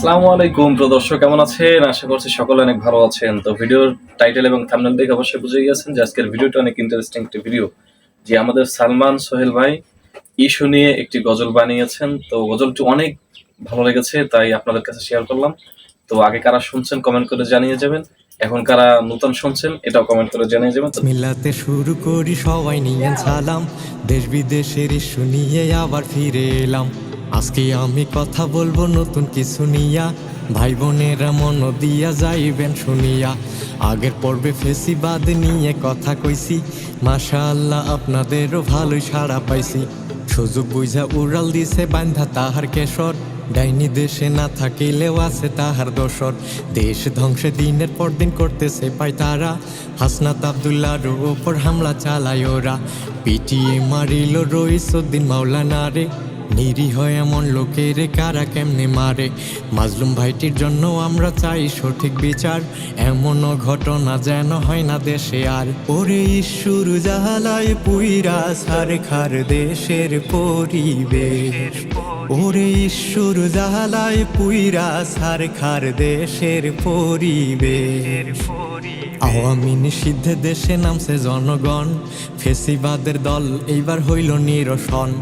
আসসালামু আলাইকুম প্রিয় দর্শক কেমন আছেন? আশা করছি সকলে অনেক ভালো আছেন। তো ভিডিওর টাইটেল এবং থাম্বনেল দেখে অবশ্যই বুঝে গেছেন যে আজকের ভিডিওটা অনেক ইন্টারেস্টিং একটি ভিডিও যে আমাদের সালমান সোহেল ভাই ইস্যু নিয়ে একটি গজল বানিয়েছেন। তো গজলটি অনেক ভালো লেগেছে, তাই আপনাদের কাছে শেয়ার করলাম। তো আগে কারা শুনছেন কমেন্ট করে জানিয়ে যাবেন। এখন কারা নতুন শুনছেন, এটাও কমেন্ট করে জানিয়ে যাবেন। মিলাতে শুরু করি, সবাই নিয়ে সালাম। দেশ বিদেশের ইস্যু নিয়ে আবার ফিরে এলাম। আজকে আমি কথা বলব নতুন কিছু নিয়া। ভাই বোনেরা মন দিয়া যাইবেন শুনিয়া। আগের পর্বে ফেসিবাদ নিয়ে কথা কইছি। মাশা আল্লাহ আপনাদেরও ভালোই সাড়া পাইছি। সুযোগ বুঝা উড়াল দিছে বান্ধা তাহার কেশর। ডাইনি দেশে না থাকিলেও আছে তাহার দোসর দেশ ধ্বংসে দিনের পর দিন করতেছে পাই তারা। হাসনাত আবদুল্লাহর ওপর হামলা চালায় ওরা। পিটিয়ে মারিল রইসুদ্দিন মাওলানা রে। নিরীহ এমন লোকেরে কারা কেমনে মারে? মাজলুম ভাইটির জন্য আমরা চাই সঠিক বিচার। এমনও ঘটনা যেন হয় না দেশে আর। ওরে ঈশ্বর, জাহালায় পুইরা সার খার দেশের পরিবেশ। ওরে ঈশ্বর, জাহালায় পুইরা সার খার দেশের পরিবেশ। আওয়ামী নিষিদ্ধে দেশে নামছে জনগণ। ফেসিবাদের দল এইবার হইল নিরসন।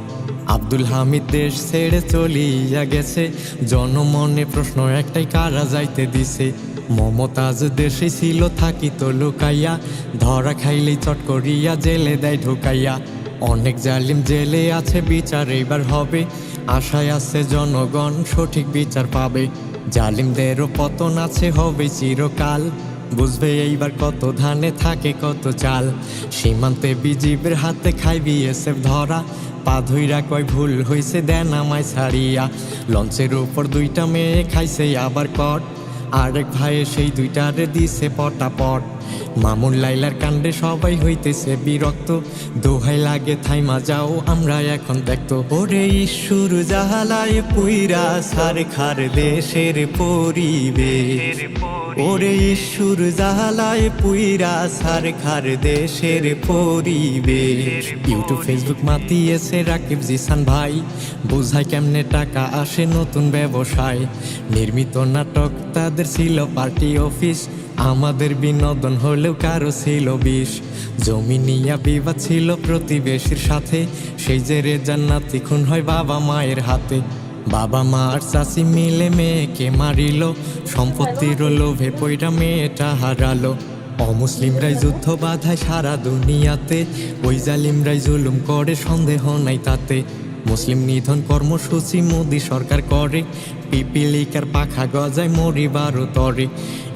আব্দুল হামিদ দেশ ছেড়ে চলিয়া গেছে। জনমনে প্রশ্ন একটাই, কারা যাইতে দিছে? মমতাজ দেশে ছিল থাকিত লুকাইয়া। ধরা খাইলেই চট করিয়া জেলে দেয় ঢুকাইয়া। অনেক জালিম জেলে আছে, বিচার এবার হবে। আশায় আছে জনগণ সঠিক বিচার পাবে। জালিমদেরও পতন আছে, হবে চিরকাল। বুঝবে এইবার কত ধানে থাকে, কত চাল। সীমান্তে বিজিবের হাতে খাই বিএসএফ ধরা। পা ধুইরা কয় ভুল হইছে দেন আমায় ছাড়িয়া। লঞ্চের উপর দুইটা মেয়ে খাইছে আবার কট আরেক ভাইয়ে সেই দুইটারে দিছে পটাপট। মামুন লাইলার কাণ্ডে সবাই হইতেছে বিরক্ত। দোহাই লাগে, থাইমা যাও, আমরা এখন দেখতো ওরে ঈশ্বর জাহালায় পুইরা সার খার দেশের পরিবেশ। ওরে ঈশ্বর জাহালায় পুইরা সার খার দেশের পরিবেশ। ইউটিউব, ফেসবুক মাতিয়েছে রাকিব জিসান ভাই। বোঝায় কেমনে টাকা আসে নতুন ব্যবসায়। নির্মিত নাটক তাদের ছিল পার্টি অফিস। আমাদের বিনোদন হলেও কারও ছিল বিষ। জমি নিয়া বিবাদ ছিল প্রতিবেশীর সাথে। সেই যে রে জান্নাতি খুন হয় বাবা মায়ের হাতে। বাবা মা আর চাষি মিলে মেয়েকে মারিল। সম্পত্তির লোভে পইরা মেয়েটা হারালো। অমুসলিমরাই যুদ্ধ বাধায় সারা দুনিয়াতে। ওই জালিমরাই জুলুম করে, সন্দেহ নাই তাতে। মুসলিম নিধন কর্মসূচি মোদি সরকার করে। পিপিলিকার পাখা গজায় মরিবারও তরে।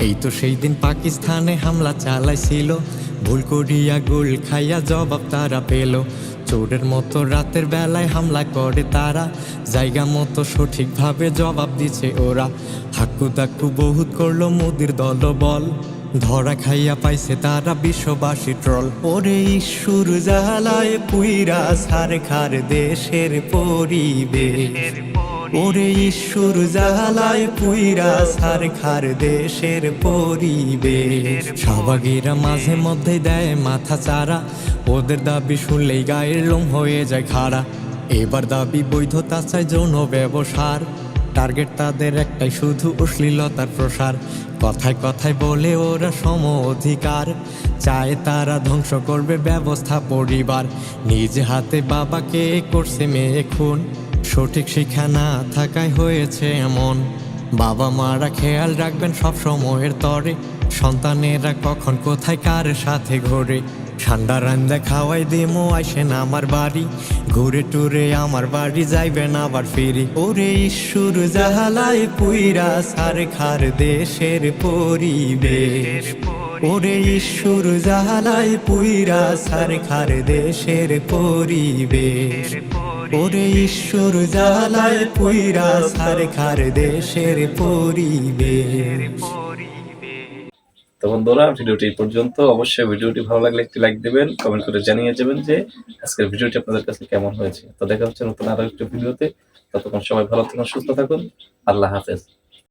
এই তো সেই দিন পাকিস্তানে হামলা চালাইছিল। ভুল করিয়া গোল খাইয়া জবাব তারা পেল। চোরের মতো রাতের বেলায় হামলা করে তারা। জায়গা মতো সঠিকভাবে জবাব দিছে ওরা। হাক্কু দাক্কু বহুত করল মোদির দল বল ধরা খাইয়া পাইছে তারা বিশ্ববাসী ট্রল। ওরে ঈশ্বর জালায় পুইরা সার খার দেশের পরিবেশ। ওরে ঈশ্বর জালায় পুইরা সার খার দেশের পরিবেশ। সবাগীরা মাঝে মধ্যে দেয় মাথা চারা। ওদের দাবি শুনলেই গায়ের লোম হয়ে যায় খাড়া। এবার দাবি বৈধতা চাই যৌন ব্যবসার। টার্গেট তাদের একটাই শুধু অশ্লীলতার প্রসার। কথায় কথায় বলে ওরা সম অধিকার চায় তারা ধ্বংস করবে ব্যবস্থা পরিবার। নিজ হাতে বাবাকে করছে মেয়ে খুন। সঠিক শিক্ষা না থাকায় হয়েছে এমন। বাবা মারা খেয়াল রাখবেন সব সময়ের তরে। সন্তানেরা কখন কোথায় কার সাথে ঘোরে। ঠান্ডা রান্দা খাওয়াই দিমো আসেন আমার বাড়ি। ঘুরে টুরে আমার বাড়ি যাইবেন আবার ফিরি। ওরে ঈশ্বর, জাহালায় পুইরা সার খার দেশের পরিবেশ। ওরে ঈশ্বর, জাহালায় পুইরা সার খার দেশের পরিবেশ। ওরে ঈশ্বর, জাহালায় পুইরা সার খার দেশের পরিবেশ। তো বন্ধুরা, ভিডিওটি পর্যন্ত। অবশ্যই ভিডিওটি ভালো লাগলে একটি লাইক দেবেন, কমেন্ট করে জানিয়ে যাবেন যে আজকের ভিডিওটি আপনাদের কাছে কেমন হয়েছে। তো দেখা হচ্ছে নতুন আরও একটি ভিডিওতে। ততক্ষণ সবাই ভালো থাকুন, সুস্থ থাকুন। আল্লাহ হাফেজ।